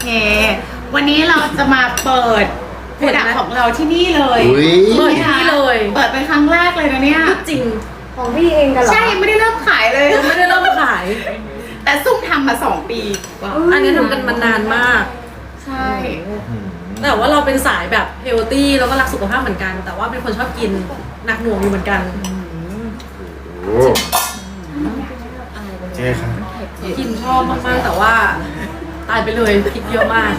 เค วันนี้เราจะมาเปิดโปรดักต์ของเราที่นี่เลย อุ้ยเปิดที่นี่เลย เปิดเป็นครั้งแรกเลยนะเนี่ย จริง ของพี่เองกันเหรอใช่ไม่ได้เริ่มขายเลย ยังไม่ได้เริ่มขาย แต่ซุ่มทำมาสองปีกว่าอันนี้ทำกันมานานมาก ใช่ แต่ว่าเราเป็นสายแบบเฮลตี้แล้วก็รักสุขภาพเหมือนกัน แต่ว่าเป็นคนชอบกินหนักหน่วงอยู่เหมือนกันโอ้ใช่ครับกินชอบมากๆแต่ว่า ตายไปเลยพริกเยอะมาก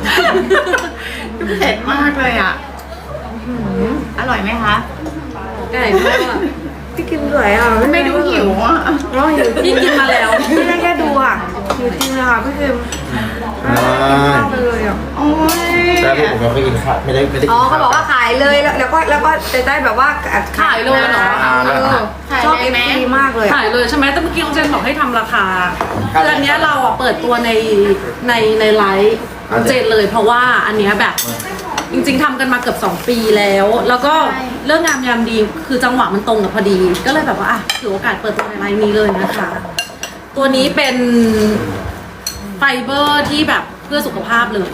เผ็ดมากเลยอะอื้อหืออร่อยไหมคะ ไก่ทอดพี่กินสวยอะไม่ดูหิวอะ ร้องหิวพี่กินมาแล้ว ไม่ได้แค่ ดูอะหิวจริงเลยค่ะพี่คิมอ่าข้าวไปเลยอะโอ้ยแต่พี่ผมไม่ได้กินข้าวไม่ได้ไม่ได้อ๋กิอนเขาข้าว บอกว่าขายเลยแล้วแล้วก็แล้วก็จะได้แบบว่าขายเลยเหรออ่าแล้วครับขายชอบเลเอยฟไหม ซีมากเลยขายเลยใช่ไหมแต่เมื่อกี้องเจนบอกให้ทำราคาคืออันเนี้ยเราอะเปิดตัวในในในไลฟ์ของเจนเลยเพราะว่าอันเนี้ยแบบจริงๆทำกันมาเกือบ 2 ปีแล้ว แล้วก็เรื่องงามยามดีคือจังหวะมันตรงกับพอดี ก็เลยแบบว่าอะถือโอกาสเปิดตัวในไลน์นี้เลยนะคะ ตัวนี้เป็นไฟเบอร์ที่แบบเพื่อสุขภาพเลย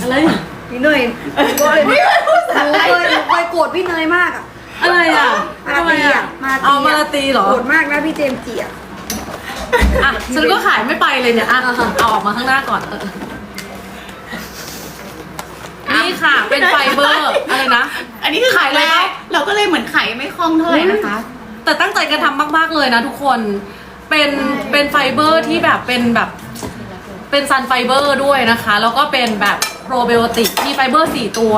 อะไรอะพี่เนยหนูก็เลยหนูเคยหนูเคยโกรธพี่เนยมากอะอะไรอะมาทำไมตีอะอะมาตีเอามาลาตีเหรอ โกรธมากนะพี่เจมส์จีอะ อะฉันก็ขายไม่ไปเลยเนี่ยอะเอาออกมาข้างหน้าก่อนเออนี่ค่ะ เป็นไฟเบอร์ อะไรนะ อันนี้คือขายเลยแรปะกเราก็เลยเหมือนขายไม่คล่องเท่าไหร่นะคะ แต่ตั้งใจกันทำมาก ๆ เลยนะทุกคน เป็นเป็นไฟเบอร์ที่แบบเป็นแบบเป็นซันไฟเบอร์ด้วยนะคะ แล้วก็เป็นแบบโปรไบโอติกมีไฟเบอร์ 4 ตัว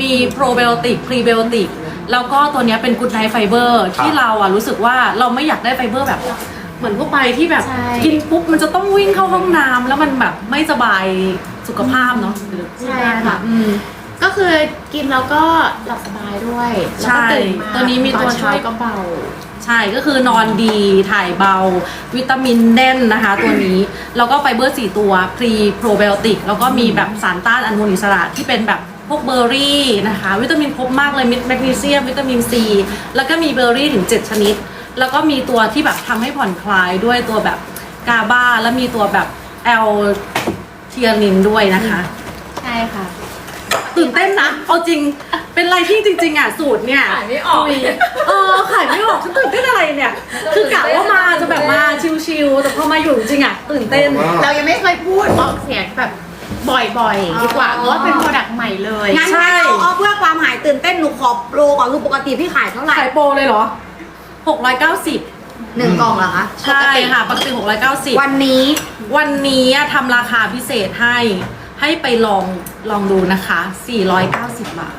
มีโปรไบโอติกพรีไบโอติกแล้วก็ตัวเนี้ยเป็นกูดไนท์ไฟเบอร์ที่เราอะรู้สึกว่าเราไม่อยากได้ไฟเบอร์แบบ เหมือนทั่วไปที่แบบ ใช่ กินปุ๊บมันจะต้องวิ่งเข้าห้องน้ำแล้วมันแบบไม่สบายสุขภาพเนาะใช่ค่ะ อืม ก็คือกินแล้วก็หลับสบายด้วยใช่แล้วก็ตื่นมาตัวนี้มีตัวอนเช้าช่วยก็เบา ใช่ก็คือนอนดีถ่ายเบา วิตามินแน่นนะคะ ตัวนี้ แล้วก็ไฟเบอร์4ตัวพรีโปรไบโอติกแล้วก็มีแบบสารต้านอนุมูลอิสระที่เป็นแบบพวกเบอร์รี่นะคะ วิตามินครบมากเลยมิแมกนีเซียม วิตามินซีแล้วก็มีเบอร์รี่ถึง 7 ชนิด แล้วก็มีตัวที่แบบทำให้ผ่อนคลายด้วยตัวแบบกาบาแล้วมีตัวแบบแอลเทียนินด้วยนะคะ ใช่ค่ะ ตื่นเต้นนะ เอาจริง เป็นอะไรที่จริง ๆอะสูตรเนี่ย ขายไม่ออกคุยเออขายไม่ออกฉันตื่นเต้นอะไรเนี่ย คือกะว่ามาจะแบบมาชิลๆแต่พอมาอยู่จริงๆอะตื่นเต้น เรายังไม่เคยพูดออกเสียงแบบบ่อยๆ ดีกว่าเพราะว่าเป็นโปรดักต์ใหม่เลยงั้นใช่ งั้นเอาเอาเพื่อความหายตื่นเต้นหนูขอโปรก่อนคือปกติพี่ขายเท่าไหร่ขายโปรเลยเหรอ 690 หนึ่งกล่องเหรอคะใช่ค่ะปกติ690 วันนี้วันนี้อะทำราคาพิเศษให้ ให้ไปลองลองดูนะคะ 490 บาท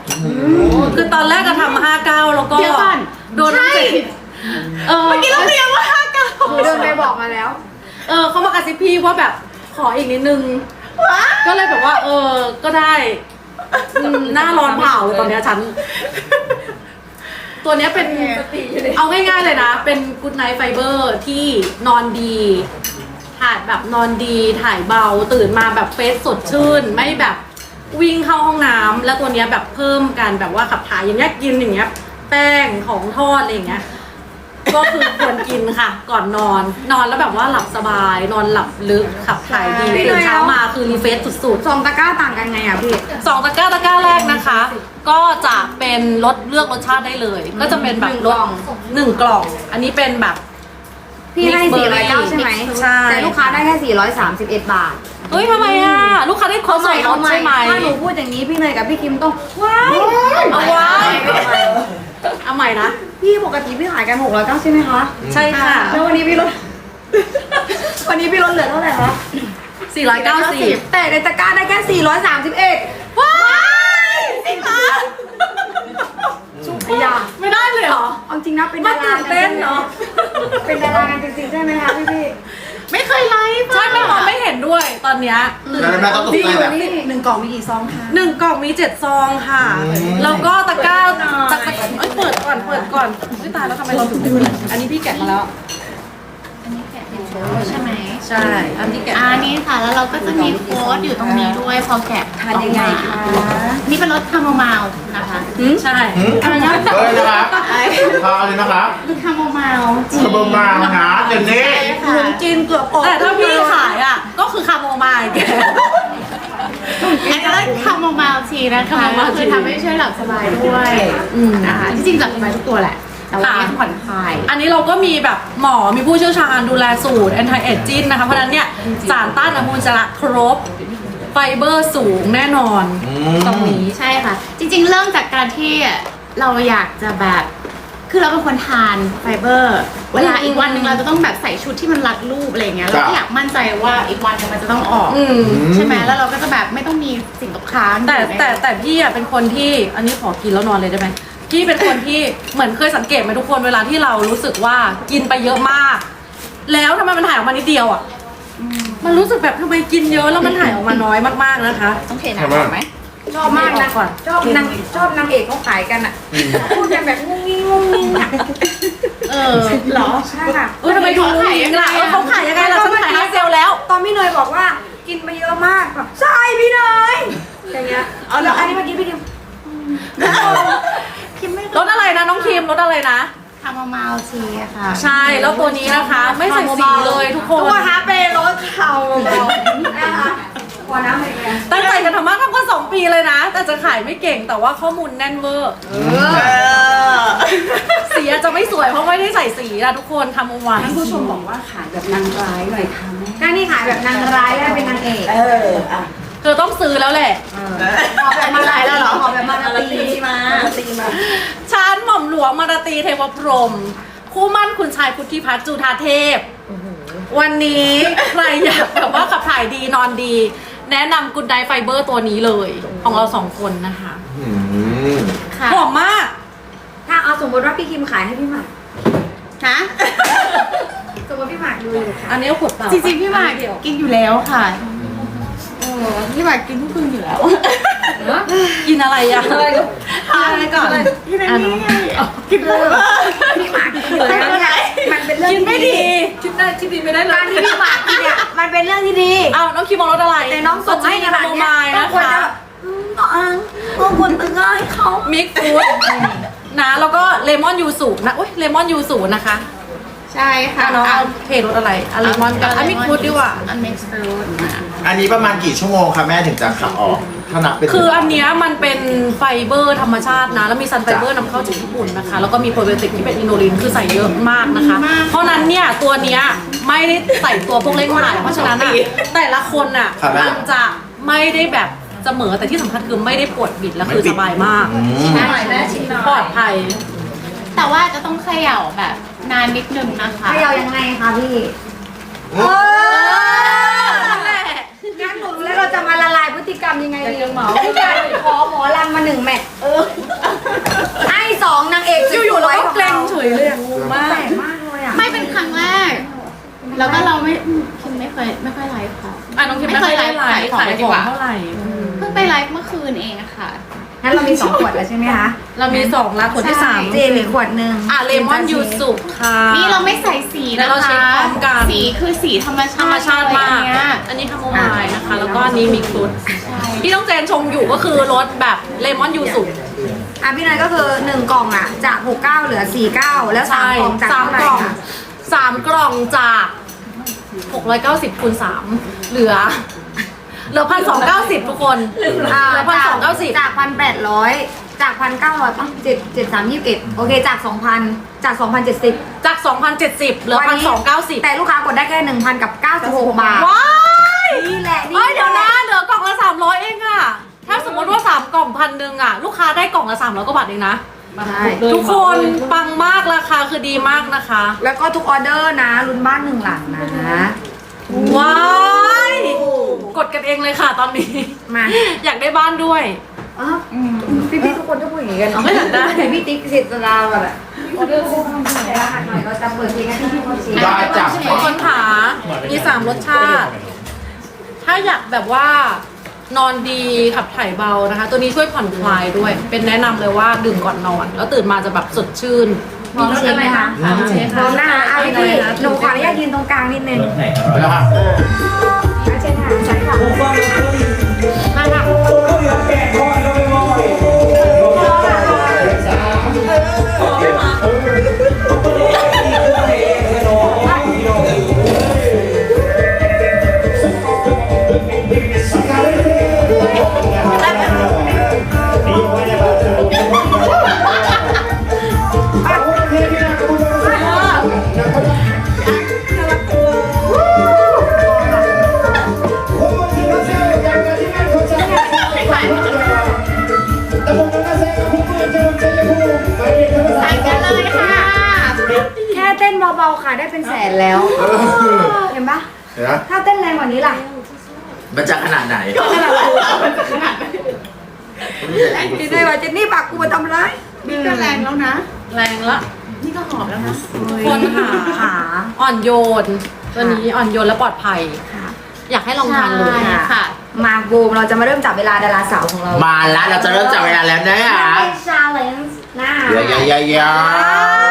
คือตอนแรกก็ทำ59 แล้วก็ เดี๋ยวก่อนโดนใช่ เออเมื่อกี้เราเรียกว่าห้าเก้าหนูเดินไปบอกมาแล้ว เออเขามากระซิบพี่ว่าแบบขออีกนิดนึง ก็เลยแบบว่า เออ ก็ได้อืมหน้าร้อนเผาเลยตอนเนี้ยฉัน ตัวเนี้ยเป็น เอาง่ายๆเลยนะ เป็นกู d ไน g ์ไฟเบอร์ที่นอนดี ถ่ายแบบนอนดีถ่ายเบาตื่นมาแบบเฟสสดชื่น ไม่แบบวิ่งเข้าห้องน้ำแล้วตัวเนี้ยแบบเพิ่มการแบบว่าขับถ่ายอย่างเงี้ยกินอย่างเงี้ยแป้งของทอดอะไรอย่างเงี้ย ก็คือควรกินค่ะ ก่อนนอน นอนแล้วแบบว่าหลับสบาย นอนหลับลึกขับถ่ายดีใช่ ตื่นเช้ามาคือรีเฟซสุดสองตะกร้าต่างกันไงอะพี่ๆสองตะกร้าตะกร้าแรกนะคะ ก็จะเป็นรสเลือกรสชาติได้เลย ก็จะเป็นแบบรสหนึ่งกล่อง อันนี้เป็นแบบ พี่ให้ Mix 409 Berry ใช่ไหมใช่ แต่ลูกค้าได้แค่ 431 บาทเฮ้ยทำไมอะ ลูกค้าได้ครบส่วนลดใช่ไหมถ้าหนูพูดอย่างนี้พี่เนยกับพี่คิมต้องว้ายเอาไว้เอาใหม่นะ พี่ปกติพี่ขายกัน 609 ใช่ไหมคะใช่ค่ะ แล้ววันนี้พี่ลด วันนี้พี่ลดเหลือเท่าไหร่คะ490แต่ในตะกร้าได้แค่ 431 ว้ายจริงเหรอ ชุบขยะไม่ได้เลยเหรอ เอาจริงนะเป็นมัดานราตื่นเต้นเนาะเป็นดารากันจริงๆใช่ไหมคะพี่พี่ไม่เคยไลฟ์ใช่แม่มองไม่เห็นด้วยตอนเนี้ยแล้วแม่ก็ตกใจแบบ นี่หนึ่งกล่องมีกี่ซองคะ หนึ่งกล่องมีเจ็ดซองค่ะ อืม แล้วก็ตะกร้าหน่อยตะกร้าเอ้ยเปิดก่อนเปิดก่อนไม่ตายแล้วทำไมเราถึงไม่เปิดอันนี้พี่แกะมาแล้ว อันนี้แกะเป็นโอเคใช่ไหมใช่อันที่แกะ อ่านี่ค่ะ แล้วเราก็จะมีโค้ดอยู่ตรงนี้ด้วยพอแกะทานยังไงคะนี่เป็นรสคาโมไมล์นะคะใช่อะไรนะเฮ้ยนะคะทานเลยนะคะคือคาโมไมล์จีขบวนมานะเจนนี่ใช่ค่ะกินเกือบออกแต่ถ้าพี่ขายอะ ก็คือคาโมไมล์แก อันนี้ก็คาโมไมล์ทีนะคะคาโมไมล์ก็คือทำให้ช่วยหลับสบายด้วยอืมนะคะที่จริงหลับสบายทุกตัวแหละ แต่ว่าค่ะให้ผ่อนคลาย อันนี้เราก็มีแบบหมอมีผู้เชี่ยวชาญดูแลสูตร anti aging นะคะ เพราะฉะนั้นเนี่ยสารต้านอนุมูลอิสระครบ ไฟเบอร์สูงแน่นอนอืมตรงนี้ ใช่ค่ะ จริง ๆ เริ่มจากการที่เราอยากจะแบบ คือเราเป็นคนทานไฟเบอร์ เวลาอีกวันหนึ่งเราจะต้องแบบใส่ชุดที่มันรัดรูปอะไรอย่างเงี้ย เราก็อยากมั่นใจว่าอีกวันหนึงมันจะต้องออก อืม ใช่ไหมแล้วเราก็จะแบบไม่ต้องมีสิ่งตกค้างแต่อยู่ใน แต่แต่พี่อะเป็นคนที่อันนี้ขอกินแล้วนอนเลยได้ไหม พี่เป็นคนที่เหมือนเคยสังเกตไหมทุกคนเวลาที่เรารู้สึกว่ากินไปเยอะมาก แล้วทำไมมันถ่ายออกมานิดเดียวอะมันรู้สึกแบบทำไมกินเยอะแล้วมันถ่ายออกมาน้อยมากๆนะคะ ต้องเทน้ำก่อนไหมชอบมากนะก่อนชอบนางชอบนางเอกเขาขายกันอะพูดกันแบบงุ้งงิ้งงุ้งงิ้งอะเออเหรอใช่ค่ะเออทำไมดูหญิงล่ะเออเขาขายยังไงล่ะฉันขายห้าเซลแล้ว ตอนพี่เนยบอกว่ากินไปเยอะมากแบบใช่พี่เนยอย่างเงี้ยเอาแล้วอันนี้เมื่อกี้พี่ดิม คิมไม่รสอะไรนะน้องคิมรสอะไรนะ คาโมไมล์ทีอะค่ะใช่แล้วตัวนี้นะคะ ไม่ใส่สีเลยทุกคทุกนคนคะเป็นรถเขานะคะพอน้ำเลยแกตั้งใจกันทำมากทำกันสองปีเลยนะ แต่จะขายไม่เก่งแต่ว่าข้อมูลแน่นเวอร์สีอาจจะไม่สวยเพราะไม่ได้ใส่สีนะทุกคนทำเอาไว้ท่านผู้ชมบอกว่าขายแบบนางร้ายหน่อยค่ะก็นี่ขายแบบนางร้ายแล้วเป็นนางเอก เอออะ เธอต้องซื้อแล้วแหละขอแบบมาลายแล้วเหรอขอแบบมาลาตีมาตีมา ชานหม่อมหลวงมาราตรีเทวพรหมคู่มั่นคุณชายพุทธิพัฒน์จุธาเทพ วันนี้ใครอยากแบบว่าขับถ่ายดีนอนดี แนะนำกุนไดไฟเบอร์ตัวนี้เลย ของเราสองคนนะคะอืมค่ะ หอมมาก ถ้าเอาสมมติว่าพี่คิมขายให้พี่หมากฮะสมมติพี่หมากดูอยู่ค่ะ อันนี้ขวดเปล่าจริงๆพี่หมากอันเดียวกินอยู่แล้วค่ะเอ อพี่หมากกินทุกคืนอยู่แล้วกินอะไรอะกินอะไรก่อนกินอันนี้ไงอะกินเลยพี่หมากกินอยู่แล้วเนี่ยมันเป็นเรื่องกินที่ไม่ดีคิดได้คิดดีไม่ได้เลการยที่พี่หมากกินเนี่ยมันเป็นเรื่องที่ดีเอาน้องคิมมองรสอะไรแต่น้องส่งให้ขนาดโมเนี้ไมยล์ต้อนะงควรคะจะอืมน้องต้องควรตึงให้เขามิกฟูดนะแล้วก็เลมอนยูสุนะอุ้ยเลมอนยูสุนะคะ ใช่ค่ะอะน้องเอาเทรสอะไรอะเลมอนกับอะมิกฟูดดีกว่า อันมิกซ์ฟรุตนะอันนี้ประมาณกี่ชั่วโมงคะแม่ถึงจะขับออกถ้านับเป็นคืออันเนี้ยมันเป็นไฟเบอร์ธรรมชาตินะ แล้วมีซันไฟเบอร์นำเข้าจากญี่ปุ่นนะคะ แล้วก็มีโปรไบโอติกที่เป็นอินโนลินคือใส่เยอะมากนะคะ เพราะนั้นเนี่ยตัวเนี้ยไม่ได้ใส่ตัวพวกเล่งถ่ายเพราะฉะนั้นอะแต่ละคนอะมันจะไม่ได้แบบเสมอแต่ที่สำคัญคือไม่ได้ปวดบิดแล้วคือสบายมากอืมใช่แม่ชิมปลอดภัยแต่ว่าจะต้องเขย่าแบบ นานนิดนึงนะคะให้เรายังไงคะพี่เออนั่นแหละงั้นหนูรู้แล้วเราจะมาละลายพฤติกรรมยังไงดีหมอพี่การขอหมอลำมาหนึ่งแมทให้สองนางเอกสอยู่ๆวเรายก็ๆของเกรงเราเฉยเลยอะงงมากแปลกมากเลยอะไม่เป็นครั้งแรก แล้วก็เราไม่อืมคิมไม่เคยไม่ค่อยไลฟ์ค่ะอะน้องคิมไม่เคยไลฟ์ขายของขายของเท่าไหร่อืมเพิ่งไปไลฟ์เมื่อคืนเองอะค่ะ งั้นเรามีสองขวดแล้วใช่ไหมคะเรามีสองละขวดที่สามเจมีขวดหนึ่งอะเลมอนยูสุค่ะ นี่เราไม่ใส่สีแล้วนะเราเช็คะ คพร้อมกัน สีคือสีธรรมชาติธรรมชาติมาก เลยอันเนี้ย อันนี้คาโมไมล์นะคะ แล้วก็อันนี้มีครุฑใช่ที่ต้องเจนชงอยู่ก็คือรสแบบเลมอนยูสุ อะพี่นายก็คือหนึ่งกล่องอะจากหกเก้าเหลือสี่เก้าแล้วสามใช่กล่องจากสามเท่าไหร่กล่องคะสามกล่องจาก 690คูณ3เหลือ เหลือพันสองเก้าสิบทุกคนอ่าเหลือพันสองเก้าสิบจากพันแปดร้อยจากพันเก้าร้อยป่ะเจ็ดเจ็ดสามยี่สิบเอ็ดโอเคจากสองพันจากสองพันเจ็ดสิบจาก2,070เหลือ1,290แต่ลูกค้ากดได้แค่หนึ่งพันกับเก้าสิบหกบาทว้ายนี่แหละนี่เอ้ยเดี๋ยวแหนะละเหลือกล่องละ300เองอะถ้าสมมติว่า3กล่องพันหนึ่งอะลูกค้าได้กล่องละ300กว่าบาทเองนะใช่ทุกคนปังมากราคาคือดีมากนะคะ แล้วก็ทุกออเดอร์นะลุ้นบ้านหนึ่งหลังนะว้าย กดกันเองเลยค่ะตอนนี้ มา อยากได้บ้านด้วย อ๋อพี่พี่ๆทุกคนจะพูดอย่างนี้กันเนาะไม่อยากได้พี่ติ๊กเสร็จสลาวอะแหละออเดอร์คู่ทำได้รหัสหน่อยเราจะเปิดเพลงให้พี่ๆเขาชี้ได้จ้ะ ทุกคนขามีสามรสชาติ ถ้าอยากแบบว่านอนดีขับถ่ายเบานะคะ ตัวนี้ช่วยผ่อนคลายด้วย เป็นแนะนำเลยว่าดื่มก่อนนอน แล้วตื่นมาจะแบบสดชื่นพร้อมเช็คไหมคะพร้อมเช็คพร้อมนะคะเอาพี่พี่หนูขออนุญาตยืนตรงกลางนิดนึง แล้วค่ะ เช็คค่ะใาๆค่ะได้เป็นแสนแล้วเห็นปะเห็นไหมถ้าเต้นแรงกว่านี้ล่ะมันจะขนาดไหนพี่เนยว่าเจนนี่ปากกูมาทำร้ายนี่ก็แรงแล้วนะ แรงละนี่ก็หอบแล้วนะคนหาขาอ่อนโยนตัวนี้อ่อนโยนและปลอดภัยอยากให้ลองทานเลยใช่ค่ะ มาบูมเราจะมาเริ่มจับเวลาดาราสาวของเรา มาแล้วเราจะเริ่มจับเวลาแล้วนะฮะเป็นชาเลนจ์นะเยอะๆๆๆ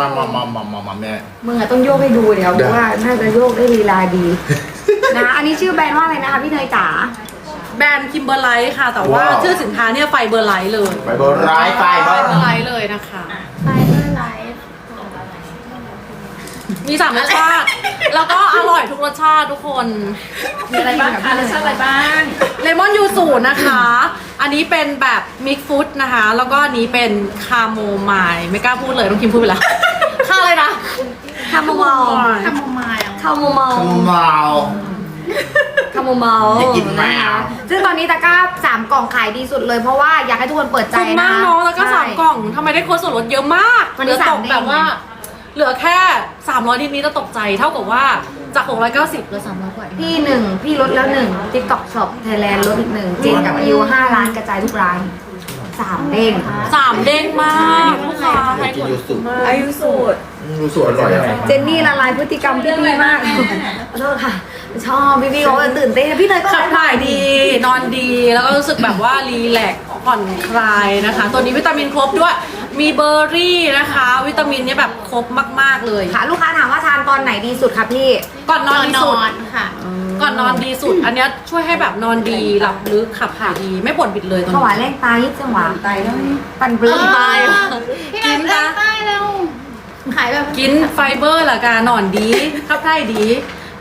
มามามามามามาแม่ มึงอะต้องโยกให้ดูเดี๋ยวเพราะว่าน่าจะโยกได้ลีลาดีนะอันนี้ชื่อแบรนด์ว่าอะไรนะคะพี่เนยจ๋าแบรนด์คิมเบอร์ไลท์ค่ะ แต่ว่าว้าว ชื่อสินค้าเนี่ยไฟเบอร์ไลท์เลยไปเบอร์ร้ายไปไฟเบอร์เบอร์ไลท์เลยนะคะ ไฟเบอร์ไลท์ มีสามรสชาติ แล้วก็อร่อยทุกรสชาติทุกคนมีอะไรบ้างคะรสชาติอะไรบ้างเลมอนยูสุนะคะ อันนี้เป็นแบบมิกฟุตนะคะ แล้วก็อันนี้เป็นคาโมไมล์ไม่กล้าพูดเลยต้องคิมพูดไปแล้วค่าอะไรนะคาโมมอลคาโมไมล์คาโมมอลเมาคาโมมอลอยากกินแมวซึ่งตอนนี้ตะกร้าสามกล่องขายดีสุดเลยเพราะว่าอยากให้ทุกคนเปิดใจคุ้มนะมากเนาะแล้วก็สามกล่องทำไมได้โค้ดส่วนลดเยอะมากวันเหนี้ลือตสามกเด้งแบบว่า เหลือแค่ 300นิดนี้จะตกใจเท่ากับว่าจาก 690เหลือ300กว่าเองพี่หนึ่งพี่ลดแล้วหนึ่งติ๊กต็อกช็อปไทยแลนด์ลดอีกหนึ่งเจนกับอิวห้าร้านกระจายทุกร้านสามเด้งสามเด้งมากลูกค้าอให้ยากกินกดยูสุมากอายุสูตรยูสุอร่อยอะเจนนี่ละลายพฤติกรรมพี่พี่มากขอโทษค่ะ ชอบพี่พี่เขาตื่นเต้นพี่เนยก็ขับถ่ายดี นอนดีแล้วก็รู้สึกแบบว่ารีแลกซ์ ผ่อนคลายนะคะ ตัวนี้วิตามินครบด้วย มีเบอร์รี่นะคะ วิตามินเนี่ยแบบครบมาก ๆเลย ค่ะลูกค้าถามว่าทานตอนไหนดีสุดคะพี่ ก่อนนอนดีสุด ค่ะ ก่อนนอนดีสุด อันเนี้ยช่วยให้แบบนอนดีหลับลึกขับถ่ายดี ไม่ปวดบิดเลยตัวถวายนี้แรงตายยิ่งจังหวะตายแล้วปั่นเปลือกตายพี่นัทเล่นใต้แล้ว ขายแบบกินไฟเบอร์ละกานอนดีขับถ่ายดี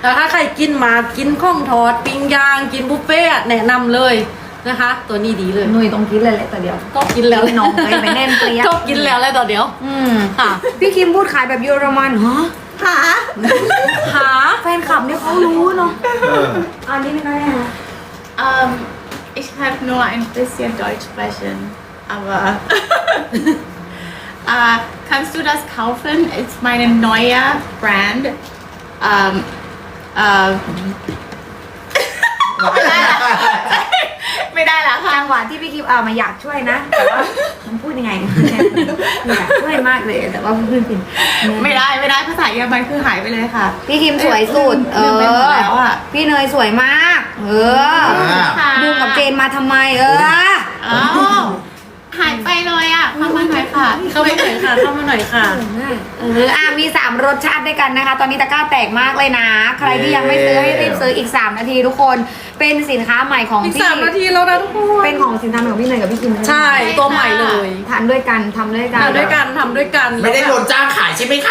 แต่ถ้าใครกินมากินข้องทอดปิ้งย่าง กินบุฟเฟ่ต์แนะนำเลย นะคะ ตัวนี้ดีเลยหนุ่ยตรงกินเลยแหละแต่เดียว ก็กินแล้วน้องไปไปแน่นเปรี้ยก็กินแล้วเลยต่อเดียว อืมค่ะพี่คิมพูดขายแบบเยอรมันฮะหาหาแฟนคลับเนี่ยเขารู้เนาะอันนี้ไม่ได้ฮะ Um, ich habe nur ein bisschen Deutsch sprechen, aber äh, kannst du das kaufen? Ist meine neue Brand. Ähm, äh, ไม่ได้ละค่ะจังหวะที่พี่คิมเอามาอยากช่วยนะ แต่ว่ามันพูดยังไงอยากช่วยมากเลย แต่ว่าเพื่อนพิมไม่ได้ไม่ได้ภาษาเยอรมันคือหายไปเลยค่ะ พี่คิมสวยสุด เอลืมไปหมดอแล้วอะพี่เนยสวยมาก เออค่ะดูกับเจนมาทำไมเอออ้าว หายไปเลยอะเข้ามาหน่อยค่ะ เข้ามาหน่อยค่ะ เข้ามาหน่อยค่ะ เอออะมี 3 รสชาติด้วยกันนะคะ ตอนนี้ตะกร้าแตกมากเลยนะ ใครที่ยังไม่ซื้อให้รีบซื้ออีก 3 นาทีทุกคน เป็นสินค้าใหม่ของอีกพี่ สามนาทีแล้วนะทุกคนเป็นของสินค้าใหม่ของพี่เนยกับพี่คิมใช่ ตัวใหม่เลยทานด้วยกันทำด้วยกัน ทำด้วยกันทำด้วยกัน ไม่ได้โดนจ้างขายใช่ไหมค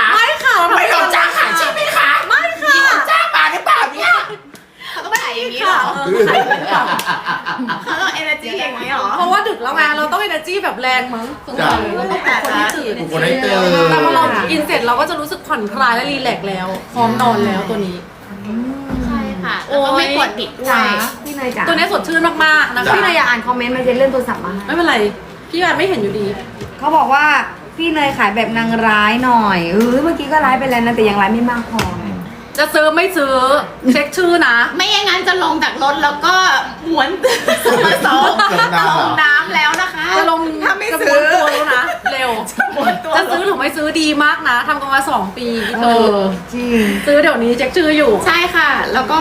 แบบแรงมั้งสงสัยเราต้องเป็นคนที่ตื่นบุคคลให้ตื่นแต่พอเรากินเสร็จเราก็จะรู้สึกผ่อนคลายและรีแลกซ์แล้ว พร้อมนอนแล้วตัวนี้ ใช่ค่ะแล้วก็ไม่ปวดบิดด้วจ๋ายพี่เนยจ๋าตัวนี้สดชื่นมากๆนะคะพี่เนยอยากอ่านคอมเมนต์มาเจนเลื่อนโทรศัพท์มาให้ไม่เป็นไร พี่แอนไม่เห็นอยู่ดี เขาบอกว่าพี่เนยขายแบบนางร้ายหน่อยเออเมื่อกี้ก็ร้ายไปแล้วนะแต่ยังร้ายไม่มากพอไง จะซื้อไม่ซื้อเช็คชื่อนะ ไม่อย่างนั้นจะลงจากรถแล้วก็หมุนสองลงน้ำเหรอลงน้ำแล้วนะคะ จะลงถ้าไม่จะซื้อม้วนตัวแล้วนะเร็วม้วนตัวจะซื้อหรือไม่ซื้อดีมากนะทำกันมาสองปีพี่เอเตออจริงซื้อเดี๋ยวนี้เช็คชื่ออยู่ ใช่ค่ะ แล้วก็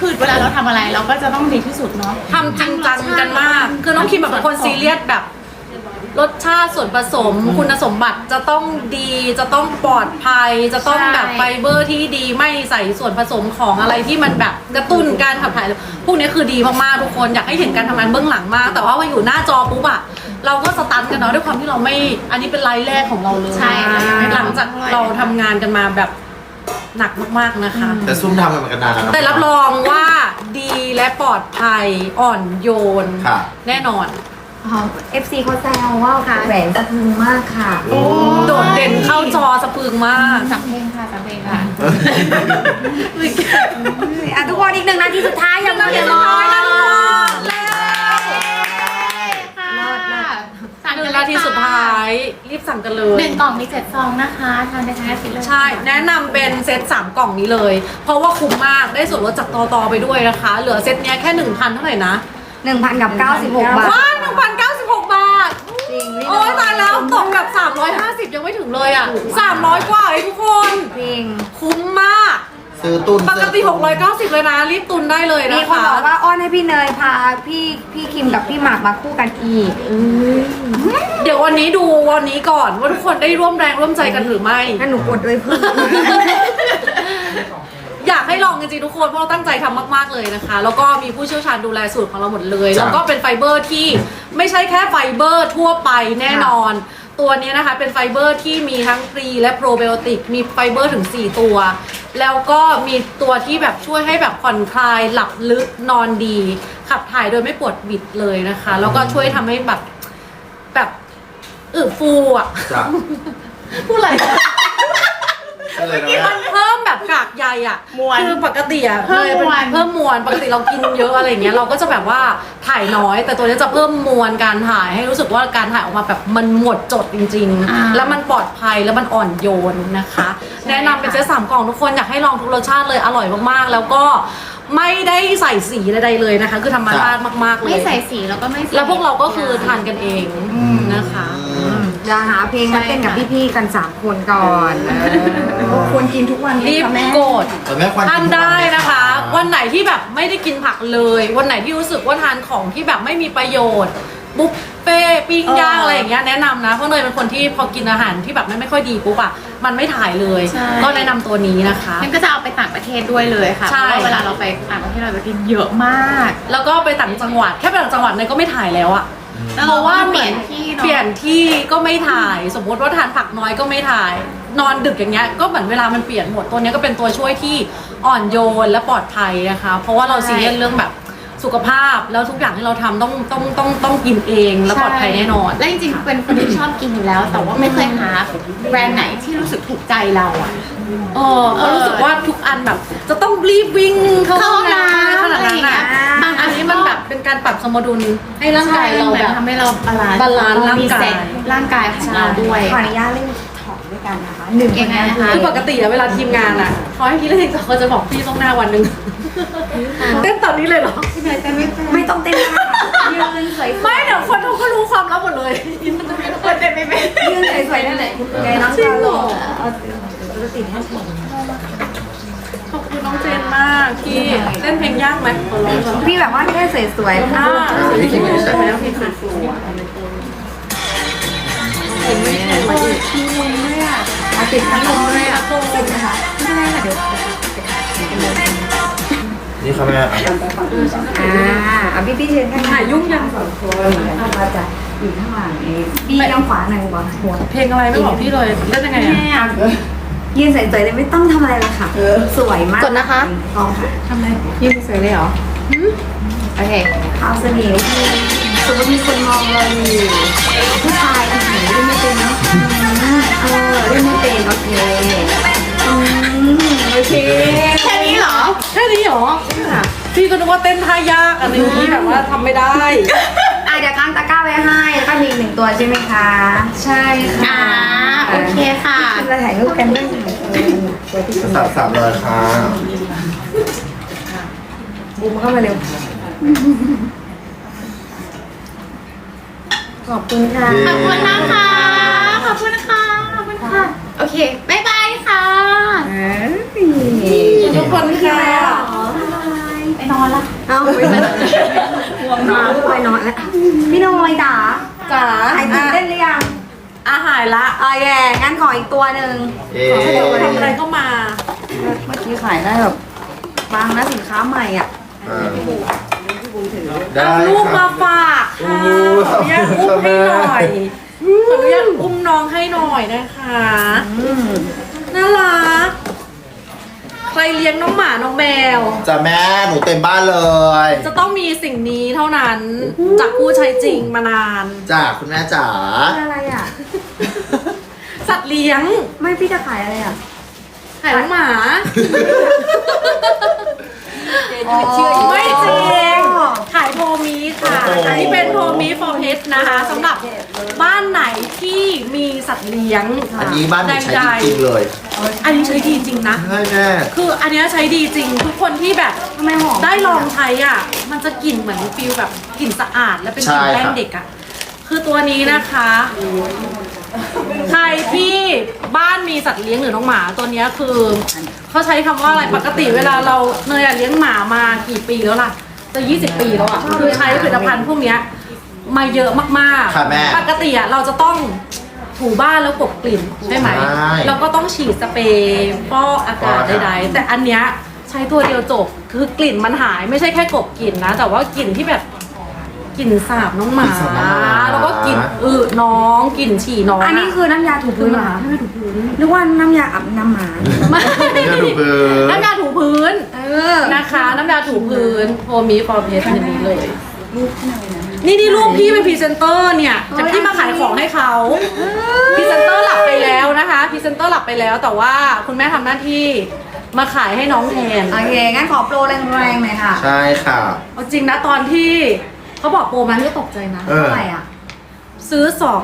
คือเวลาเราทำอะไรเราก็จะต้องดีที่สุดเนาะทำจริงจังกันมาก คือน้องคิมแบบเป็นคนซีเรียสแบบ รสชาติส่วนผสม คุณสมบัติจะต้องดีจะต้องปลอดภัย จะต้องใช่แบบไฟเบอร์ที่ดีไม่ใส่ส่วนผสมของอะไรที่มันแบบกระตุ้นการขับถ่ายพวกนี้คือดีมากๆทุกคนอยากให้เห็นการทำงานเบื้องหลังมาก แต่ว่าพออยู่หน้าจอปุ๊บอะเราก็สตันกันเนาะด้วยความที่เราไม่ อันนี้เป็นไลฟ์แรกของเราเลยใช่ค่ะยังไม่หลังจากเราทำงานกันมาแบบหนักมากๆนะคะ แต่ซุ่มทำกันมากันนานแล้วนะ แต่รับรองว่าดีและปลอดภัยอ่อนโยน ค่ะ แน่นอน เอฟซีเขาแซวว่าค่ะ แหวนสะพรึงมากค่ะโอ้โดดเด่นเข้าจอสะพรึงมากสักเพลงค่ะสักเพลงค่ะอะทุกคนอีกหนึ่งนาทีสุดท้ายยังนาทีไม่สุดท้ายนะทุกคนค่ะสั่งหกันึ่นงเลยนาทีสุดท้าย รีบสั่งกันเลยหนึ่งกล่องมีเจ็ดซองนะคะทานไปทั้งอาทิตย์เลยใช่ แนะนำเป็นเซต3กล่องนี้เลย เพราะว่าคุ้มมากได้ส่วนลดจากตอตอไปด้วยนะคะ เหลือเซตเนี้ยแค่1,000เท่าไหร่นะ หนึ่งพันกับเก้าสิบหกบาทว้าว1,096บาทจริงพี่โอ้ยตายแล้วตกกับ 350 ยังไม่ถึงเลยอะ 300 กว่าเองทุกคน จริง คุ้มมาก ซื้อตุนปกติ 690 เลยนะ รีบตุนได้เลยมีนะคนคะบอกว่าอ้อนให้พี่เนยพาพี่พี่คิมกับพี่หมากมาคู่กันอีกเดี๋ยววันนี้ดูวันนี้ก่อนว่าทุกคนได้ร่วมแรงร่วมใจกันหรือไม่ งั้นหนูกดเลยเพิ่ม อยากให้ลองจริงๆทุกคนเพราะเราตั้งใจทำมากๆเลยนะคะ แล้วก็มีผู้เชี่ยวชาญดูแลสูตรของเราหมดเลย จ้ะ แล้วก็เป็นไฟเบอร์ที่ไม่ใช่แค่ไฟเบอร์ทั่วไปแน่นอน ตัวนี้นะคะเป็นไฟเบอร์ที่มีทั้งพรีและโปรไบโอติกมีไฟเบอร์ถึง 4 ตัว แล้วก็มีตัวที่แบบช่วยให้แบบผ่อนคลายหลับลึกนอนดี ขับถ่ายโดยไม่ปวดบิดเลยนะคะ แล้วก็ช่วยทำให้แบบแบบอึฟูอะ จ้ะ พูดอะไรก็เลยนะ มันเพิ่มแบบกากใย อะมวลคือปกติอะเพิ่มมวล เพิ่มมวลปกติเรากินเยอะอะไรอย่างเงี้ยเราก็จะแบบว่าถ่ายน้อย แต่ตัวนี้จะเพิ่มมวลการถ่ายให้รู้สึกว่าการถ่ายออกมาแบบมันหมดจดจริง อ่า ๆ แล้วมันปลอดภัยแล้วมันอ่อนโยนนะคะ แนะนำเป็นเซตสามกล่องทุกคนอยากให้ลองทุกรสชาติเลยอร่อยมากๆ แล้วก็ไม่ได้ใส่สีใดๆเลยนะคะ คือธรรมชาติมากๆเลย ไม่ใส่สีแล้วก็ไม่ใส่แล้วพวกเราก็คือทานกันเองนะคะ จะหาเพลงมาเต้นกับพี่ๆกันสามคนก่อนควรกินทุกวันรีบค่ะแม่กดแต่แม่ควันทานได้นะคะ วันไหนที่แบบไม่ได้กินผักเลย วันไหนที่รู้สึกว่าทานของที่แบบไม่มีประโยชน์บุฟเฟ่ต์ปิ้งย่างเออออะไรอย่างเงี้ยแนะนำนะเพราะเนยเป็นคนที่พอกินอาหารที่แบบไม่ค่อยดีปุ๊บอะมันไม่ถ่ายเลย ใช่ ก็แนะนำตัวนี้นะคะ มันก็จะเอาไปต่างประเทศด้วยเลยค่ะใช่เพราะว่าเวลาเราไปต่างประเทศเราจะกินเยอะมาก แล้วก็ไปต่างจังหวัดแค่ไปต่างจังหวัดเนยก็ไม่ถ่ายแล้วอะแล้ว เพราะว่าเหเปมืลี่อยนนที่เนอะเปลี่ยนที่ก็ไม่ถ่าย สมมติว่าทานผักน้อยก็ไม่ถ่าย นอนดึกอย่างเงี้ยก็เหมือนเวลามันเปลี่ยนหมดตัวเนี้ยก็เป็นตัวช่วยที่อ่อนโยนและปลอดภัยนะคะ เพราะว่าเราซีเรียสเรื่องแบบสุขภาพแล้วทุกอย่างที่เราทำต้องต้องต้องต้องกินเองและปลอดภัยแน่นอน และจริงๆ เป็นคนที่ชอบกินอยู่แล้ว แต่ว่าไม่เคยหาแบรนด์ไหนที่รู้สึกถูกใจเราอะเออเพราะรู้สึกว่าทุกอันแบบ จะต้องรีบวิ่งเข้าห้องน้ำขนาดนั้น ป็นการปรับสมดุลให้ร่างกายเราแบบ ทำให้เราบาลานซ์บาลานซ์ร่างกายมีเซ็ตร่างกายของเราด้วย ขออนุญาตเล่นถอดด้วยกันนะคะหนึ่งยังไงนะคะ คือปกติอะเวลาทีมงานอะเขาให้พี่เล่นเขาจะบอกพี่ต้องหน้าวันหนึ่งเต้นตอนนี้เลยเหรอ ไม่ต้องเต้นนะคะยืนสวยไม่เดี๋ยวคนเขาก็รู้ความลับหมดเลยคนเต้นไม่เป็นๆยืนสวยๆนั่นแหละไงน้องจริงกาเหโลรอเอาตัวติดให้ผม ขอบคุณน้องเจนมากที่เต้นเพลงยากไหมขอร้องก่อนพี่แบบว่าแค่สวยๆอ่าพี่คิมไม่ใช่แล้วเพลงสวยเอาติดพัดลมด้วยอะติดนะคะนี่ค่ะแม่อะอ่าเอาพี่พี่ๆเชิญข้างถ่ายยุ่งยังเอามาจากอยู่ข้างหลังเองพี่น้องขวาหนึ่งบอลหัวเพลงอะไรไม่บอกพี่เลยเล่นยังไงอะ ยืนสวยๆเลยไม่ต้องทำอะไรเลยค่ะ สวยมากกดนะคะกองค่ะทำไมยืนสวยเลยเหรอโอเคเอาเสน่ห์ที่สมมติมีคนมองเราอยู่ผู้ชายคนไหนเล่นไม่เป็นเนาะอืมเออเล่นไม่เป็นโอเคอืมโอเคแค่นี้เหรอ แค่นี้เหรอ พี่ก็นึกว่าเต้นท่ายากอันนี้แบบว่าทำไม่ได้ อะเดี๋ยวค้างตะกร้าไว้ให้แล้วก็มีอีกหนึ่งตัวใช่ไหมคะ ใช่อ่าโอเคค่ะ เราถ่ายรูปกันด้วยค่ะเออตัวที่สุดสามสามร้อยค่ะบูมเข้ามาเร็ว ขอบคุณค่ะ ขอบคุณนะคะ ขอบคุณนะคะ ขอบคุณค่ะ โอเคบ๊ายบายค่ะเอ้ยทุกคนค่ะไปนอนละ เอาไปเลยง่วงนอนไปนอนแล้วพี่น้อยจ๋าจ๋าหายตื่นเต้นหรือยัง อาหายละโอเคงั้นขออีกตัวหนึ่งเอ๊ทำอะไรก็มาเมื่อกี้ขายได้แบบบางนะสินค้าใหม่อะได้เอาลูกครัมาบ ฝากค่ะโอ้ขออนุญาตอุ้มให้หน่อยขออนุญาตอุ้มน้องให้หน่อยนะคะ อืมน่ารักใค รเลี้ยงน้องหมาน้องแมว จ้ะแม่หนูเต็มบ้านเลยจะต้องมีสิ่งนี้เท่านั้นจากผู้ใช้จริงมานาน จ้ะคุณแม่จ๋าเป็นอะไรอะ สัตว์เลี้ยงไม่พี่จะขายอะไรอะ ขายน้องหมาอ๋อไม่จริง ขายโทมีค่ะ อันนี้เป็นโทมีฟอร์เพสนะคะสำหรับบ้านไหนที่มีสัตว์เลี้ยงอันนี้บ้านหนูใช้จริงๆเลยอันนี้ใช้ดีจริงนะ ใช่แม่คืออันเนี้ยใช้ดีจริงทุกคนที่แบบทำไมหอมได้ลองใช้อะ มันจะกลิ่นเหมือนฟิลแบบกลิ่นสะอาดและเป็นกลิ่นแป้งเด็กอะ คือตัวนี้นะคะ ใครที่บ้านมีสัตว์เลี้ยงหรือน้องหมาตัวเนี้ยคือเขาใช้คำว่าอะไรปกติเวลาเราเนยอะเลี้ยงหมามากี่ปีแล้วล่ะ จะ20 ปีแล้วอะคือใช้ผลิตภัณฑ์พวกเนี้ยมาเยอะมากค่ะแม่ปกติอะเราจะต้องถูบ้านแล้วกลบกลิ่นใช่ไหมใช่แล้วก็ต้องฉีดสเปรย์ฟอกอากาศฟอกอากาศ ใดๆแต่อันเนี้ยใช้ตัวเดียวจบคือกลิ่นมันหายไม่ใช่แค่กลบกลิ่นนะ แต่ว่ากลิ่นที่แบบ กลิ่นสาบน้องหมา แล้วก็กลิ่นอึน้องกลิ่นฉี่น้องอันนี้คือน้ำยาถูพื้นเหรอคะไม่ถูพื้นนึกว่าน้ำยาอาบน้ำหมาไม่ไม่ได้ดูพื้นน้ำยาถูพื้นเออนะคะ น้ำยาถูพื้นโฮมีฟอร์เพสอันนี้เลยนี่นี่ลูกพี่เป็นพรีเซนเตอร์เนี่ยแต่พี่มาขายของให้เขาพรีเซนเตอร์หลับไปแล้วนะคะพรีเซนเตอร์หลับไปแล้วแต่ว่าคุณแม่ทำหน้าที่มาขายให้น้องแทน โอเคงั้นขอโปรแรงๆหน่อยค่ะ ใช่ค่ะ เอาจริงนะตอนที่ เขาบอกโปรมันก็ตกใจนะเออ เท่าไหร่อะ ซื้อสอง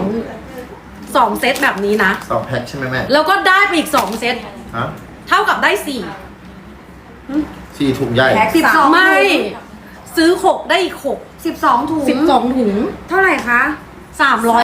สองเซตแบบนี้นะ สองแพ็คใช่ไหมแม่แล้วก็ได้ไปอีกสองเซต ฮะเท่ากับได้สี่สี่ถุงใหญ่ แพ็คสิบสองไม่ ซื้อหกได้อีกหกสิบสองถุงสิบสองถุงเท่าไหร่คะ สามร้อย